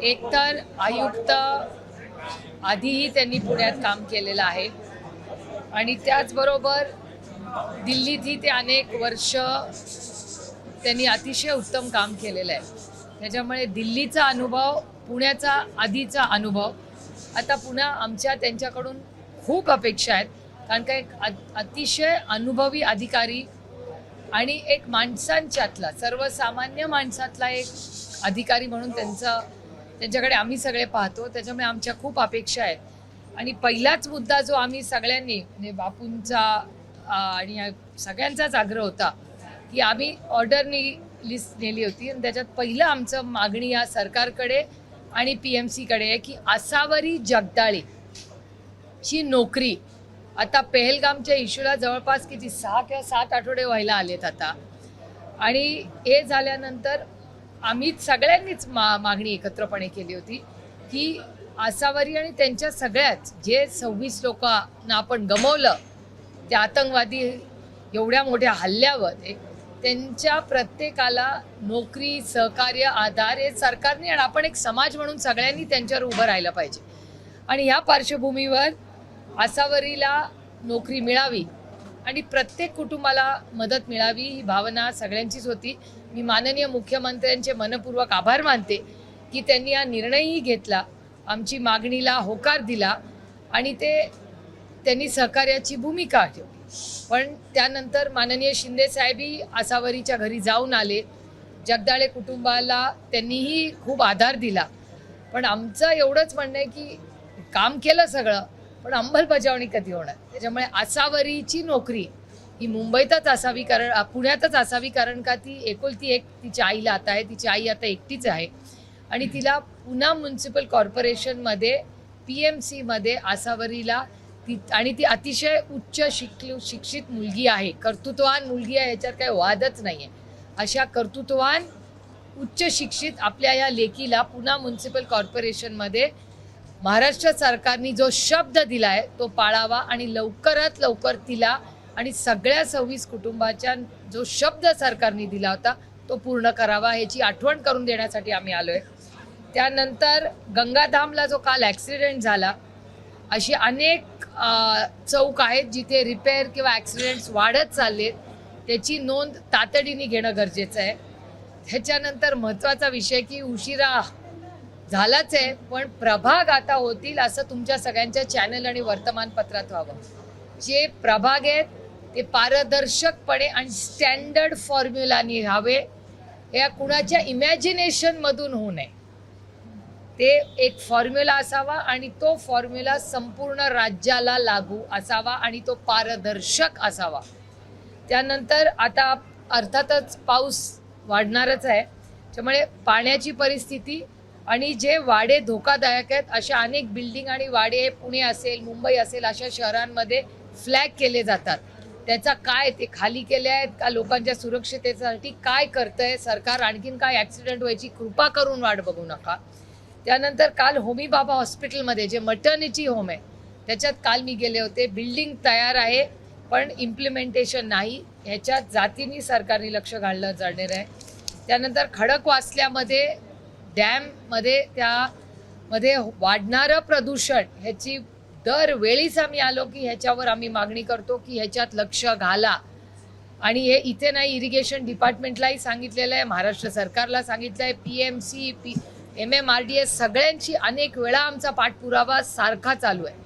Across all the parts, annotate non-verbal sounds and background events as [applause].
एकतर आयुक्त आधीही त्यांनी पुण्यात काम केलेलं आहे. आणि त्याचबरोबर दिल्लीतही ते अनेक वर्ष त्यांनी अतिशय उत्तम काम केलेलं आहे. त्याच्यामुळे दिल्लीचा अनुभव पुण्याचा आधीचा अनुभव आता पुन्हा आमच्या त्यांच्याकडून खूप अपेक्षा आहेत. कारण का एक अतिशय अनुभवी अधिकारी आणि एक माणसांच्यातला सर्वसामान्य माणसातला एक अधिकारी म्हणून त्यांचं त्यांच्याकडे आम्ही सगळे पाहतो त्याच्यामुळे आमच्या खूप अपेक्षा आहेत. आणि पहिलाच मुद्दा जो आम्ही सगळ्यांनी म्हणजे बापूंचा आणि सगळ्यांचाच आग्रह होता की आम्ही ऑर्डरनी लिस्ट नेली होती. आणि त्याच्यात पहिलं आमचं मागणी या सरकारकडे आणि पी एम सीकडे आहे की आसावरी जगदाळी ची नोकरी आता पेहलगामच्या इशूला जवळपास किती सहा किंवा सात आठवडे व्हायला आलेत आता. आणि हे झाल्यानंतर आम्ही सगळ्यांनीच मा मागणी एकत्रपणे केली होती की आसावरी आणि त्यांच्या सगळ्याच जे सव्वीस लोकांना आपण गमवलं त्या आतंकवादी एवढ्या मोठ्या हल्ल्यावर त्यांच्या प्रत्येकाला नोकरी सहकार्य आधार हे सरकारने आणि आपण एक समाज म्हणून सगळ्यांनी त्यांच्यावर उभं राहिलं पाहिजे. आणि ह्या पार्श्वभूमीवर आसावरीला नोकरी मिळावी आणि प्रत्येक कुटुंबाला मदत मिळावी ही भावना सगळ्यांचीच होती. मी माननीय मुख्यमंत्र्यांचे मनपूर्वक आभार मानते की त्यांनी हा निर्णयही घेतला आमची मागणीला होकार दिला आणि ते त्यांनी सहकार्याची भूमिका ठेवली पण त्यानंतर माननीय शिंदे साहेबही आसावरीच्या घरी जाऊन आले. जगदाळे कुटुंबाला त्यांनीही खूप आधार दिला. पण आमचं एवढंच म्हणणं आहे की काम केलं सगळं पण अंमलबजावणी कधी होणार? त्याच्यामुळे आसावरीची नोकरी ही मुंबईतच असावी कारण पुण्यातच असावी कारण का ती एकुलती एक तिच्या आईला आता आहे तिची आई आता एकटीच आहे. आणि तिला पुन्हा म्युन्सिपल कॉर्पोरेशनमध्ये पी एम सीमध्ये आसावरीला ती आणि ती अतिशय उच्च शिकलू शिक्षित मुलगी आहे. कर्तृत्ववान मुलगी आहे याच्यात काही वादच नाही आहे अशा कर्तृत्ववान उच्च शिक्षित आपल्या या लेकीला पुन्हा म्युन्सिपल कॉर्पोरेशनमध्ये महाराष्ट्र सरकारने जो शब्द दिला आहे तो पाळावा आणि लवकरात लवकर तिला आणि सगळ्या सव्वीस कुटुंबाच्या जो शब्द सरकारने दिला होता तो पूर्ण करावा ह्याची आठवण करून देण्यासाठी आम्ही आलो आहे त्यानंतर गंगाधामला जो काल ॲक्सिडेंट झाला अशी अनेक चौक आहेत जिथे रिपेअर किंवा ॲक्सिडेंट्स वाढत चाललेत त्याची नोंद तातडीने घेणं गरजेचं आहे. त्याच्यानंतर महत्त्वाचा विषय की उशिरा झालाच आहे पण प्रभाग आता होतील असं तुमच्या सगळ्यांच्या चॅनल आणि वर्तमानपत्रात व्हावं. जे प्रभाग आहेत ते पारदर्शकपणे आणि स्टँडर्ड फॉर्म्युलानी व्हावे या कुणाच्या इमॅजिनेशनमधून होऊ नये. ते एक फॉर्म्युला असावा आणि तो फॉर्म्युला संपूर्ण राज्याला लागू असावा आणि तो पारदर्शक असावा. त्यानंतर आता अर्थातच पाऊस वाढणारच आहे. त्यामुळे पाण्याची परिस्थिती आणि जे वाडे धोकादायक आहेत अशा अनेक बिल्डिंग आणि वाडे पुणे असेल मुंबई असेल अशा शहरांमध्ये फ्लॅग केले जातात. त्याचा काय ते खाली केले आहेत का लोकांच्या सुरक्षितेसाठी काय करतंय सरकार? आणखीन काय ॲक्सिडेंट व्हायची कृपा करून वाट बघू नका. त्यानंतर काल होमी बाबा हॉस्पिटलमध्ये जे मटर्निटी होम आहे त्याच्यात काल मी गेले होते. बिल्डिंग तयार आहे पण इम्प्लिमेंटेशन नाही. ह्याच्यात जातीने सरकारने लक्ष घालणं जाणार आहे. त्यानंतर खडकवासल्यामध्ये डॅममध्ये त्यामध्ये वाढणारं प्रदूषण ह्याची दरवेळीच आम्ही आलो की ह्याच्यावर आम्ही मागणी करतो की ह्याच्यात लक्ष घाला. आणि हे इथे नाही इरिगेशन डिपार्टमेंटलाही सांगितलेलं आहे महाराष्ट्र सरकारला सांगितलं आहे P M C P M M R D S सगळ्यांची अनेक वेळा आमचा पाठपुरावा सारखा चालू आहे.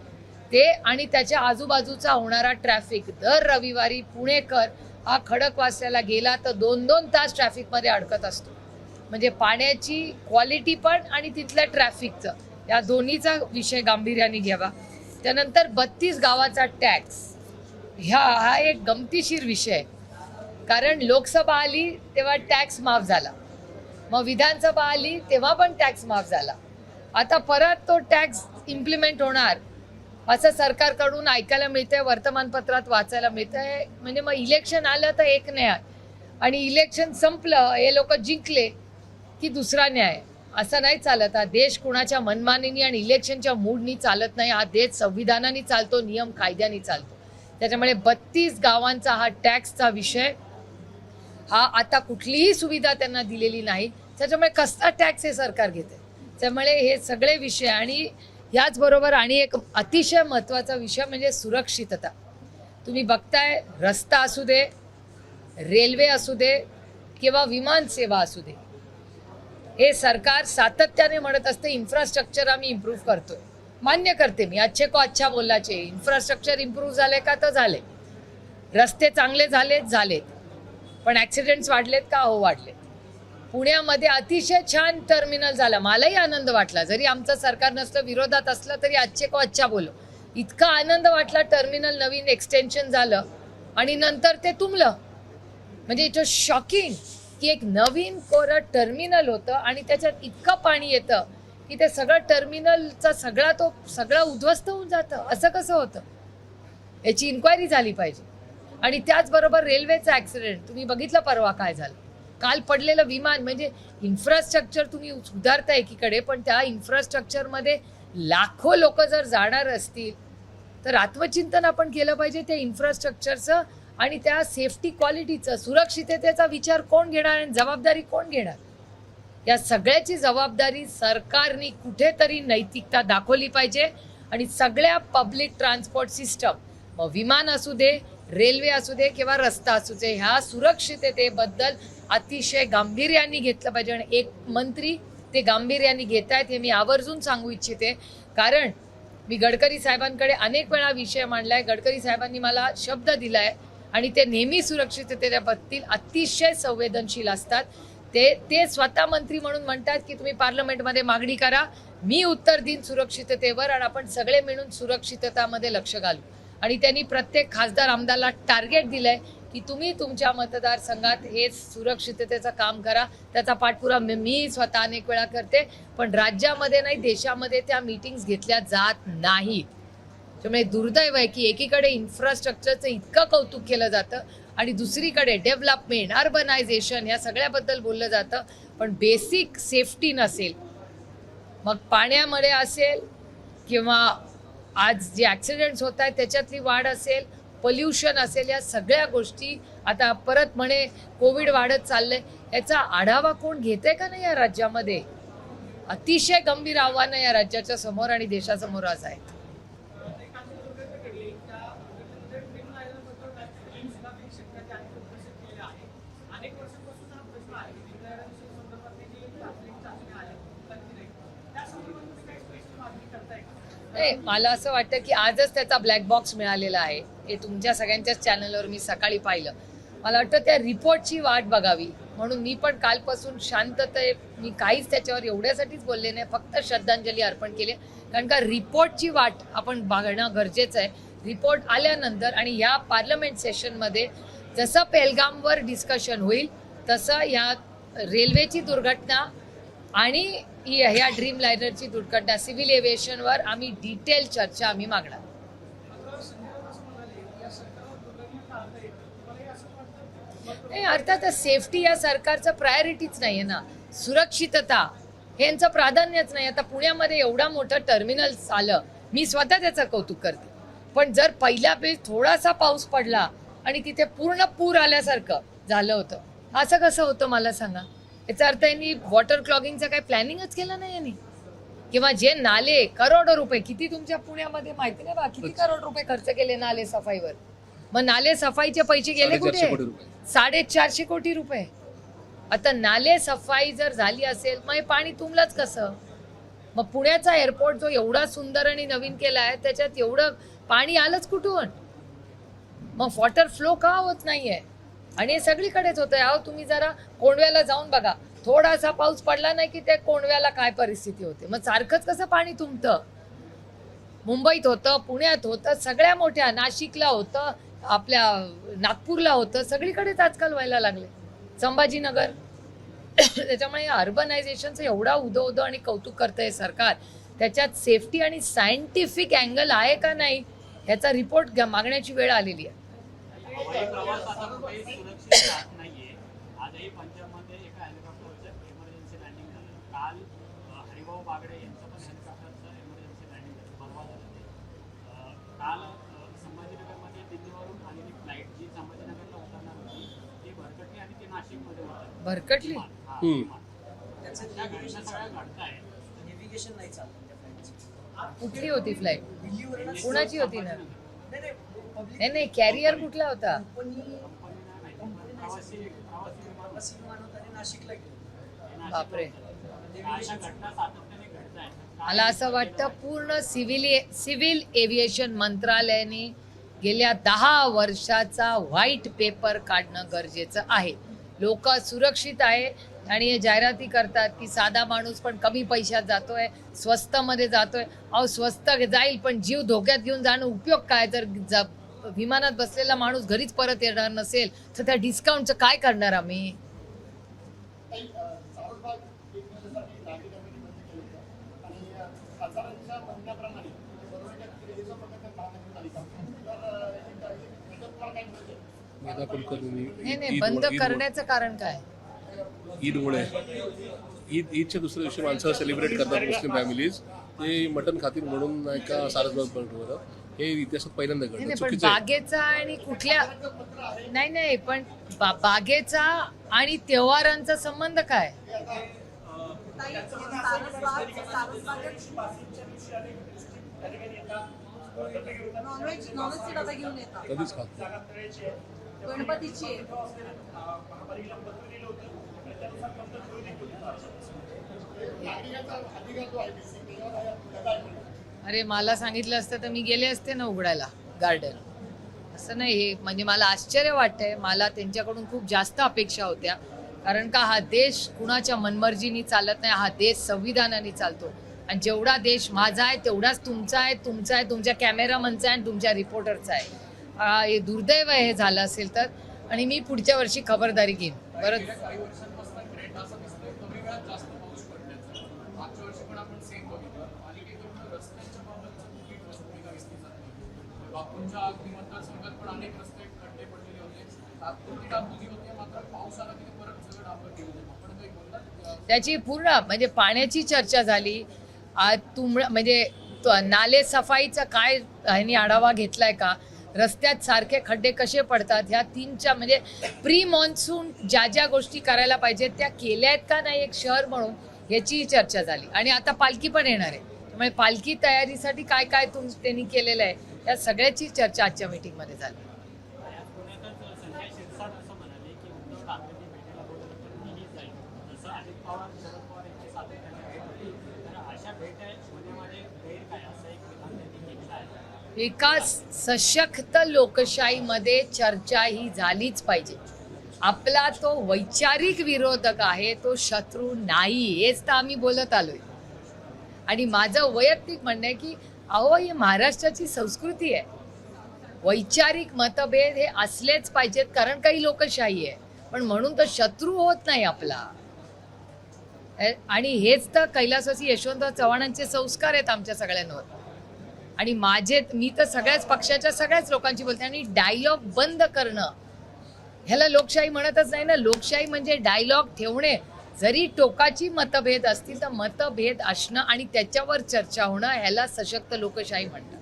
ते आणि त्याच्या आजूबाजूचा होणारा ट्रॅफिक दर रविवारी पुणेकर हा खडकवासल्याला गेला तर दोन दोन तास ट्रॅफिकमध्ये अडकत असतो. म्हणजे पाण्याची क्वालिटी पण आणि तिथल्या ट्रॅफिकचं या दोन्हीचा विषय गांभीर्याने घ्यावा. त्यानंतर बत्तीस गावाचा टॅक्स. ह्या हा एक गमतीशीर विषय कारण लोकसभा आली तेव्हा टॅक्स माफ झाला. मग विधानसभा आली तेव्हा पण टॅक्स माफ झाला. आता परत तो टॅक्स इम्प्लिमेंट होणार असं सरकारकडून ऐकायला मिळतंय वर्तमानपत्रात वाचायला मिळतंय. म्हणजे मग इलेक्शन आलं तर एक न्याय. आणि इलेक्शन संपलं हे लोक जिंकले की दुसरा न्याय. असं नाही चालत. हा देश कुणाच्या मनमानीने आणि इलेक्शनच्या मूडनी चालत नाही. हा देश संविधानाने चालतो नियम कायद्याने चालतो. त्याच्यामुळे बत्तीस गावांचा हा टॅक्सचा विषय हा आता कुठलीही सुविधा त्यांना दिलेली नाही. त्याच्यामुळे कसला टॅक्स हे सरकार घेते? त्यामुळे हे सगळे विषय आणि याचबरोबर आणि एक अतिशय महत्त्वाचा विषय म्हणजे सुरक्षितता. तुम्ही बघताय रस्ता असू दे रेल्वे असू दे किंवा विमान सेवा असू दे हे सरकार सातत्याने म्हणत असते इन्फ्रास्ट्रक्चर आम्ही इम्प्रूव्ह करतोय. मान्य करते मी. अच्छे को अच्छा बोलाचे इन्फ्रास्ट्रक्चर इम्प्रूव्ह झाले का तर झाले. रस्ते चांगले झालेत झालेत. पण ॲक्सिडेंट्स वाढलेत का? हो वाढलेत. पुण्यामध्ये अतिशय छान टर्मिनल झालं. मलाही आनंद वाटला. जरी आमचं सरकार नसलं विरोधात असलं तरी आजचे को अच्छा बोलो इतका आनंद वाटला टर्मिनल नवीन एक्सटेन्शन झालं आणि नंतर ते तुंबलं. म्हणजे इट वॉज शॉकिंग की एक नवीन कोरं टर्मिनल होतं आणि त्याच्यात इतकं पाणी येतं की ते सगळं टर्मिनलचा सगळा तो सगळा उद्ध्वस्त होऊन जातं. असं कसं होतं? याची इन्क्वायरी झाली पाहिजे. आणि त्याचबरोबर रेल्वेचा ॲक्सिडेंट तुम्ही बघितलं परवा काय झालं? काल पडलेलं विमान म्हणजे इन्फ्रास्ट्रक्चर तुम्ही सुधारता एकीकडे पण त्या इन्फ्रास्ट्रक्चरमध्ये लाखो लोक जर जाणार असतील तर आत्मचिंतन आपण केलं पाहिजे त्या इन्फ्रास्ट्रक्चरचं आणि त्या सेफ्टी क्वालिटीचं सुरक्षिततेचा विचार कोण घेणार आणि जबाबदारी कोण घेणार? या सगळ्याची जबाबदारी सरकारने कुठेतरी नैतिकता दाखवली पाहिजे आणि सगळ्या पब्लिक ट्रान्सपोर्ट सिस्टम मग विमान असू दे रेल्वे असू दे किंवा रस्ता असू दे ह्या सुरक्षिततेबद्दल अतिशय गांभीर्याने घेतलं पाहिजे. आणि एक मंत्री ते गांभीर्याने घेत आहेत हे मी आवर्जून सांगू इच्छिते. कारण मी गडकरी साहेबांकडे अनेक वेळा विषय मांडला आहे गडकरी साहेबांनी मला शब्द दिला आहे आणि ते नेहमी सुरक्षिततेच्या बाबतीत अतिशय संवेदनशील असतात. ते ते स्वतः मंत्री म्हणून म्हणतात की तुम्ही पार्लमेंटमध्ये मागणी करा मी उत्तर देईन सुरक्षिततेवर आणि आपण सगळे मिळून सुरक्षिततामध्ये लक्ष घालू. आणि त्यांनी प्रत्येक खासदार आमदारला टार्गेट दिलंय की तुम्ही तुमच्या मतदारसंघात हे सुरक्षिततेचं काम करा. त्याचा पाठपुरा मी- स्वतः अनेक वेळा करते पण राज्यामध्ये नाही देशामध्ये त्या मीटिंग्स घेतल्या जात नाहीत. त्यामुळे दुर्दैव आहे की एकीकडे इन्फ्रास्ट्रक्चरचं इतकं कौतुक केलं जातं आणि दुसरीकडे डेव्हलपमेंट अर्बनायझेशन या सगळ्याबद्दल बोललं जातं. पण बेसिक सेफ्टी नसेल मग पाण्यामध्ये असेल किंवा आज जे ॲक्सिडेंट्स होत आहेत त्याच्यातली वाढ असेल पल्युशन असेल या सगळ्या गोष्टी आता परत म्हणे कोविड वाढत चाललंय याचा आढावा कोण घेते का नाही या राज्यामध्ये? अतिशय गंभीर आव्हानं या राज्याच्या समोर आणि देशासमोर आज आहेत. नाही मला असं वाटतं की आजच त्याचा ब्लॅक बॉक्स मिळालेला आहे. हे तुमच्या सगळ्यांच्याच चॅनलवर मी सकाळी पाहिलं. मला वाटतं त्या रिपोर्टची वाट बघावी. म्हणून मी पण कालपासून शांतते मी काहीच त्याच्यावर एवढ्यासाठीच बोलले नाही फक्त श्रद्धांजली अर्पण केली. कारण का रिपोर्टची वाट आपण बघणं गरजेचं आहे. रिपोर्ट आल्यानंतर आणि ह्या पार्लमेंट सेशनमध्ये जसं पेलगामवर डिस्कशन होईल तसं या रेल्वेची दुर्घटना आणि ह्या ड्रीम लायनरची दुर्घटना. सिव्हिल एव्हिएशनवर आम्ही डिटेल चर्चा आम्ही मागणार. नाही अर्थातच सेफ्टी या सरकारचं प्रायोरिटीच नाही आहे ना. सुरक्षितता हे यांचं प्राधान्यच नाही. आता पुण्यामध्ये एवढा मोठं टर्मिनल आलं मी स्वतः त्याचं कौतुक करते. पण जर पहिल्या वेळेस थोडासा पाऊस पडला आणि तिथे पूर्ण पूर आल्यासारखं झालं होतं असं कसं होतं मला सांगा? याचा अर्थ यांनी वॉटर क्लॉगिंगचं काही प्लॅनिंगच केलं नाही यांनी. किंवा जे नाले करोडो रुपये किती तुमच्या पुण्यामध्ये माहिती नाही बा किती करोड रुपये खर्च केले नाले सफाईवर. मग नाले सफाईचे पैसे गेले कुठे? साडेचारशे कोटी रुपये. आता नाले सफाई जर झाली असेल मग हे पाणी तुंबलंच कसं? मग पुण्याचा एअरपोर्ट जो एवढा सुंदर आणि नवीन केला आहे त्याच्यात एवढं पाणी आलंच कुठून? मग वॉटर फ्लो का होत नाहीये? आणि हे सगळीकडेच होतंय. अहो तुम्ही जरा कोंडव्याला जाऊन बघा. थोडासा पाऊस पडला नाही की त्या कोंडव्याला काय परिस्थिती होते. मग सारखंच कसं पाणी तुंबतं? मुंबईत होतं पुण्यात होतं सगळ्या मोठ्या नाशिकला होतं आपल्या नागपूरला होतं सगळीकडेच आजकाल व्हायला लागले. संभाजीनगर. त्याच्यामुळे अर्बनायझेशनचं एवढा उदो उदो आणि कौतुक करतंय सरकार. त्याच्यात सेफ्टी आणि सायंटिफिक अँगल आहे का नाही ह्याचा रिपोर्ट मागण्याची वेळ आलेली आहे. भरकटली हा, कुठली होती फ्लाईट कुणाची होती ना नाही नाही कॅरियर कुठला होता? बापरे. मला असं वाटतं पूर्ण सिव्हिल सिव्हिल एव्हिएशन मंत्रालयाने गेल्या दहा वर्षाचा व्हाईट पेपर काढणं गरजेचं आहे. लोक सुरक्षित आहे आणि हे जाहिराती करतात की साधा माणूस पण कमी पैशात जातोय स्वस्तमध्ये जातोय. अहो स्वस्त जाईल पण जीव धोक्यात घेऊन जाणं उपयोग काय? जर विमानात बसलेला माणूस घरीच परत येणार नसेल तर त्या डिस्काउंटचं काय करणार आम्ही? नाही नाही बंद करण्याचं कारण काय? ईदमुळे ईद ईदच्या दुसऱ्या दिवशी माणसं सेलिब्रेट करतात मुस्लिम फॅमिलीज ते मटन खातील म्हणून नाही का सारसबाग बनवतात हे इतिहासात पहिल्यांदा घडलं. नाही, पण चुकीचं आहे. बागेचा आणि कुठल्या नाही नाही पण बा- बागेचा आणि त्योहारांचा संबंध काय? नॉनव्हेज नॉनव्हेजचे डबे घेऊन येतात कधीच खात नाही. गणपतीची. आहे. अरे मला सांगितलं असतं तर मी गेले असते ना उघडायला गार्डन असं नाही हे म्हणजे मला आश्चर्य वाटतंय. मला त्यांच्याकडून खूप जास्त अपेक्षा होत्या. कारण का हा देश कुणाच्या मनमर्जीनी चालत नाही हा देश संविधानाने चालतो. आणि जेवढा देश माझा आहे तेवढाच तुमचा आहे तुमचा आहे तुमच्या कॅमेरामनचा आहे आणि तुमच्या रिपोर्टरचा आहे. हे दुर्दैव आहे हे झालं असेल तर. आणि मी पुढच्या वर्षी खबरदारी घेईन. परत काही वर्षांपासून ट्रेंड असा दिसतोय कमी वेळात जास्त पाऊस पडण्याचा मागच्या वर्षी पण आपण सेम बघितलं पालिकेकडून रस्त्यांच्या बाबतचं कुठली ठोस भूमिका घेतली जात नाही बापूंच्या अगदी मतदारसंघात पण अनेक रस्ते खड्डे पडलेले होते. तात्पुरती डागडुजी होते मात्र पाऊस आला की परत सगळं डांबर केलं आपण काही बोलतात त्याची पूर्ण म्हणजे पाण्याची चर्चा झाली. आ, म्हणजे नाले सफाईचा काय ह्यांनी आढावा घेतलाय का? रस्त्यात सारखे खड्डे कसे पडतात? ह्या तीनच्या म्हणजे प्री मॉन्सून ज्या ज्या गोष्टी करायला पाहिजेत त्या केल्या आहेत का नाही एक शहर म्हणून याचीही चर्चा झाली. आणि आता पालखी पण येणार आहे. त्यामुळे पालखी तयारीसाठी काय काय तुम त्यांनी केलेलं आहे? या सगळ्याची चर्चा आजच्या मीटिंगमध्ये झाली. विकास सशक्त लोकशाहीमध्ये चर्चा ही झालीच पाहिजे. आपला तो वैचारिक विरोधक आहे तो शत्रू नाही हेच तर आम्ही बोलत आलोय. आणि माझं वैयक्तिक म्हणणं आहे की अहो ही महाराष्ट्राची संस्कृती आहे. वैचारिक मतभेद हे असलेच पाहिजेत कारण काही लोकशाही आहे. पण म्हणून तो शत्रू होत नाही आपला. आणि हेच तर कैलासवासी यशवंतराव चव्हाणांचे संस्कार आहेत आमच्या सगळ्यांवर. आणि माझे मी तर सगळ्याच पक्षाच्या सगळ्याच लोकांची बोलते आणि डायलॉग बंद करणं. ह्याला लोकशाही म्हणतच नाही ना. लोकशाही म्हणजे डायलॉग ठेवणे. जरी टोकाची मतभेद असतील तर मतभेद असणं आणि त्याच्यावर चर्चा होणं ह्याला सशक्त लोकशाही म्हणतात.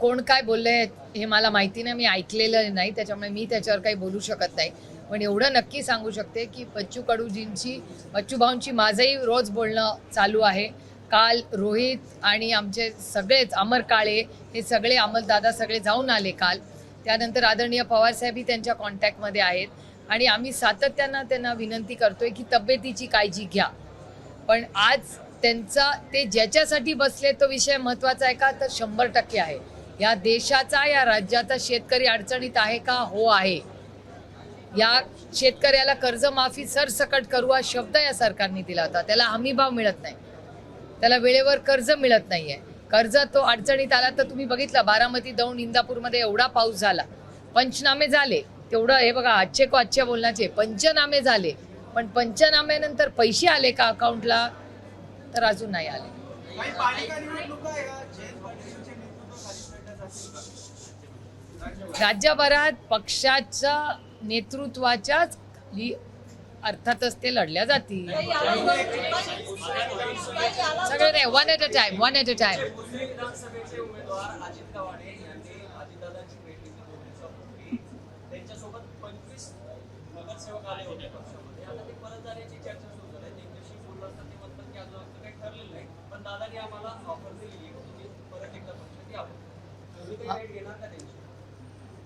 कोण काय बोलले हे मला माहिती नाही मी ऐकलेलं नाही त्याच्यामुळे मी त्याच्यावर काही बोलू शकत नाही. पण एवढं नक्की सांगू शकते की बच्चू कडूजींची बच्चू भाऊंची माझंही रोज बोलणं चालू आहे. काल रोहित आणि आमचे सगळेच अमर काळे हे सगळे अमलदादा सगळे जाऊन आले काल. त्यानंतर आदरणीय पवारसाहेबही त्यांच्या कॉन्टॅक्टमध्ये आहेत. आणि आम्ही सातत्यानं त्यांना विनंती करतोय की तब्येतीची काळजी घ्या. पण आज त्यांचा ते ज्याच्यासाठी बसले तो विषय महत्त्वाचा आहे का? तर शंभर टक्के आहे. या देशाचा या राज्याचा शेतकरी अडचणीत आहे का? हो आहे. या शेतकऱ्याला कर्जमाफी सरसकट करू हा शब्द या सरकारने दिला होता. त्याला हमी भाव मिळत नाही. त्याला वेळेवर कर्ज मिळत नाहीये. कर्ज तो अडचणीत आला तर तुम्ही बघितलं बारामती दौंड इंदापूरमध्ये एवढा पाऊस झाला. पंचनामे झाले. तेवढं हे बघा आजचे को आजच्या बोलण्याचे पंचनामे झाले. पण पंचनाम्यानंतर पैसे आले का अकाउंटला तर अजून नाही आले? राज्यभरात पक्षाच्या नेतृत्वाच्याच लि- अर्थातच ते लढल्या जातील सगळे नाही one at a time one at a time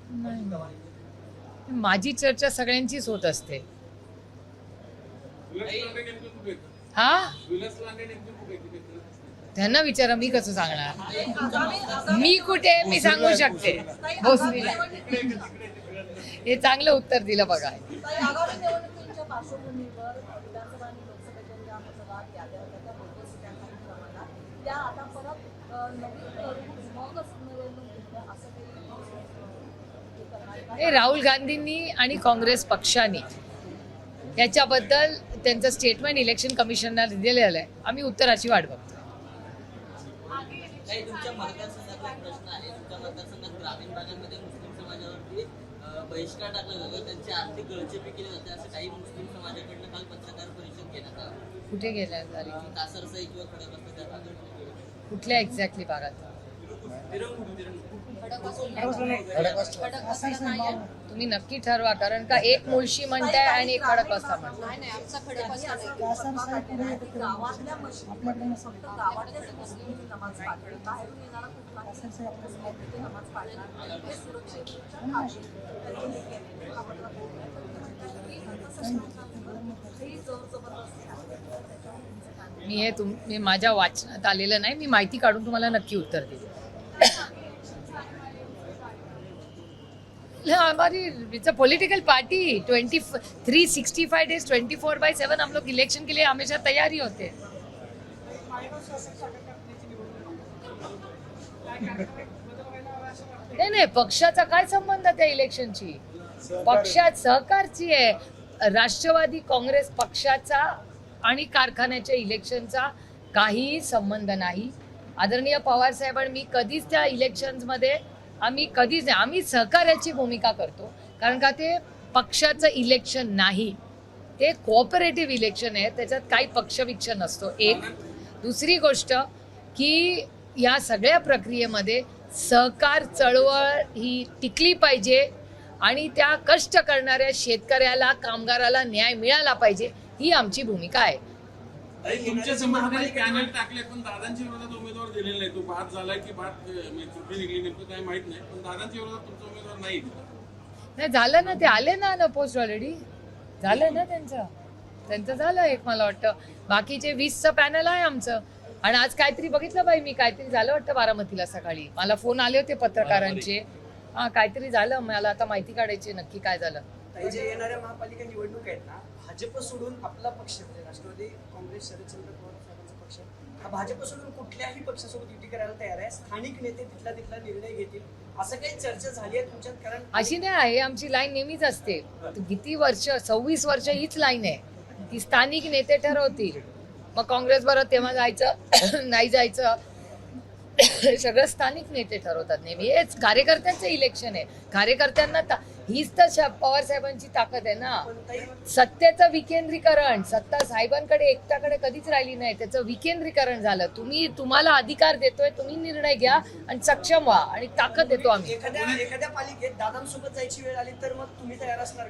नाही. माझी चर्चा सगळ्यांचीच होत असते. हा? त्यांना विचारा मी कसं सांगणार? मी कुठे मी सांगू शकते. भोसरीला हे चांगलं उत्तर दिलं बघा. ताई, आगामी निवडणुकींच्या पार्श्वभूमीवर विधानसभा आणि लोकसभेच्या ज्या मतदार याद्या होत्या त्या बोगस त्यांच्या प्रमाणात. त्या आता परत अ, नवीन करून मगच निवडणूक घेतल्या असं काही अ, हे राहुल गांधींनी आणि काँग्रेस पक्षाने. याच्याबद्दल त्यांचं स्टेटमेंट इलेक्शन कमिशनला दिलेलं आहे. आम्ही उत्तराची वाट बघतो काही तुमच्या मतदारसंघातला एक प्रश्न आहे. तुमच्या मतदारसंघात ग्रामीण भागांमध्ये मुस्लिम समाजावरती अ, बहिष्कार टाकला जातो. त्यांची आर्थिक गळचेपी केली जाते. असं काही मुस्लिम समाजाकडनं काल पत्रकार परिषद घेण्यात आलं. कुठे गेल्या किंवा कुठल्या एक्झॅक्टली भागात? तुम्ही नक्की ठरवा कारण का एक मुळशी म्हणताय आणि एक खडक मत? मी हे तुम मी माझ्या वाचनात आलेलं नाही. मी माहिती काढून तुम्हाला नक्की उत्तर देईन हमारी it's a political party twenty three sixty five days twenty four by seven हम लोग इलेक्शन के लिए हमेशा तैयार ही होते हैं। नाही नाही पक्षाचा काय संबंध त्या इलेक्शनची पक्षात सहकारची आहे. राष्ट्रवादी काँग्रेस पक्षाचा आणि कारखान्याच्या इलेक्शनचा काहीही संबंध नाही. आदरणीय पवार साहेबांनी मी कधीच त्या इलेक्शन्समध्ये आम्ही कधीच नाही. आम्ही सहकार्याची भूमिका करतो. कारण का ते पक्षाचं इलेक्शन नाही. ते कोऑपरेटिव्ह इलेक्शन आहे. त्याच्यात काही पक्षविक्ष नसतो. एक. दुसरी गोष्ट की या सगळ्या प्रक्रियेमध्ये सहकार चळवळ ही टिकली पाहिजे आणि त्या कष्ट करणाऱ्या शेतकऱ्याला कामगाराला न्याय मिळाला पाहिजे ही आमची भूमिका आहे. तुमच्यासमोर पॅनल टाकले पण दादांच्या विरोधात उमेदवार दिलेला नाही तो बाद झालाय की बाद त्रुटी निघली नेमकं काय माहीत नाही. पण दादांच्या विरोधात तुमचा उमेदवार नाही. नाही झालं ना ते आले ना न पोस्ट ऑलरेडी झालं ना त्यांचं? त्यांचं झालं एक मला वाटतं. बाकीचे वीसचं पॅनल आहे आमचं. आणि आज काहीतरी बघितलं बाई मी काहीतरी झालं वाटतं बारामतीला सकाळी. मला फोन आले होते पत्रकारांचे. हा काहीतरी झालं मला आता माहिती काढायची नक्की काय झालं. ताई जे येणाऱ्या महापालिका निवडणूक आहेत ना भाजप सोडून आपला पक्ष म्हणजे राष्ट्रवादी काँग्रेस शरदचंद्र पवार साहेबांचा पक्ष हा भाजप सोडून कुठल्याही पक्षासोबत युती करायला तयार आहे. स्थानिक नेते तिथला तिथला निर्णय घेतील. असं काही चर्चा झाली आहे तुमच्यात? कारण अशी नाही आहे. आमची लाईन नेहमीच असते. किती वर्ष सव्वीस वर्ष हीच लाईन आहे. ती स्थानिक नेते ठरवतील. मग काँग्रेस बरोबर तेव्हा जायचं [coughs] नाही जायचं. [coughs] सगळं स्थानिक नेते ठरवतात नेहमी. हेच कार्यकर्त्यांचं इलेक्शन आहे. कार्यकर्त्यांना हीच तर शा- पवार साहेबांची ताकद आहे ना. सत्तेचं विकेंद्रीकरण सत्ता साहेबांकडे एकट्याकडे कधीच राहिली नाही. त्याचं विकेंद्रीकरण झालं. तुम्ही तुम्हाला अधिकार देतोय तुम्ही निर्णय घ्या आणि सक्षम व्हा आणि ताकद देतो आम्ही. एखाद्या पालिकेत दादांसोबत जायची वेळ आली तर मग तुम्ही तयार असणार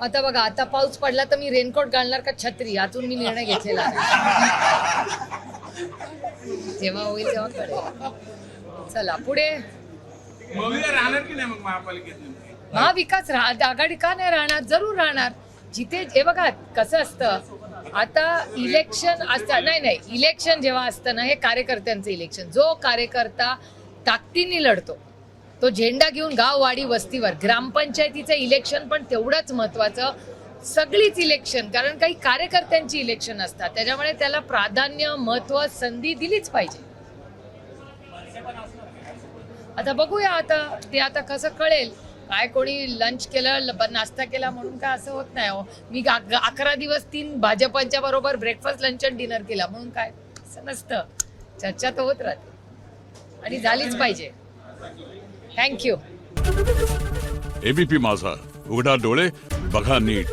आता बघा आता पाऊस पडला तर मी रेनकोट घालणार का छत्री? यातून मी निर्णय घेतलेला आहे जेव्हा होईल तेव्हा कळेल चला पुढे. मग राहणार की नाही मग महापालिकेत? महाविकास राह आघाडी का नाही राहणार? जरूर राहणार. जिथे हे बघा कसं असतं आता इलेक्शन असतं नाही नाही इलेक्शन जेव्हा असतं ना हे कार्यकर्त्यांचं इलेक्शन. जो कार्यकर्ता ताकदीने लढतो तो झेंडा घेऊन गाव वाडी वस्तीवर ग्रामपंचायतीचं इलेक्शन पण तेवढंच महत्वाचं सगळीच इलेक्शन कारण काही कार्यकर्त्यांची इलेक्शन असतात. त्याच्यामुळे त्याला प्राधान्य महत्त्व संधी दिलीच पाहिजे. आता बघूया आता ते आता कसं कळेल. काय कोणी लंच केलं ल- नाश्ता केला म्हणून काय असं होत नाही हो? मी गा- अकरा दिवस तीन भाजपांच्या बरोबर ब्रेकफास्ट लंच आणि डिनर केला. म्हणून काय? असं नसतं. चर्चा तर होत राहते. आणि झालीच पाहिजे. थँक्यू एबीपी माझा. उघडा डोळे बघा नीट.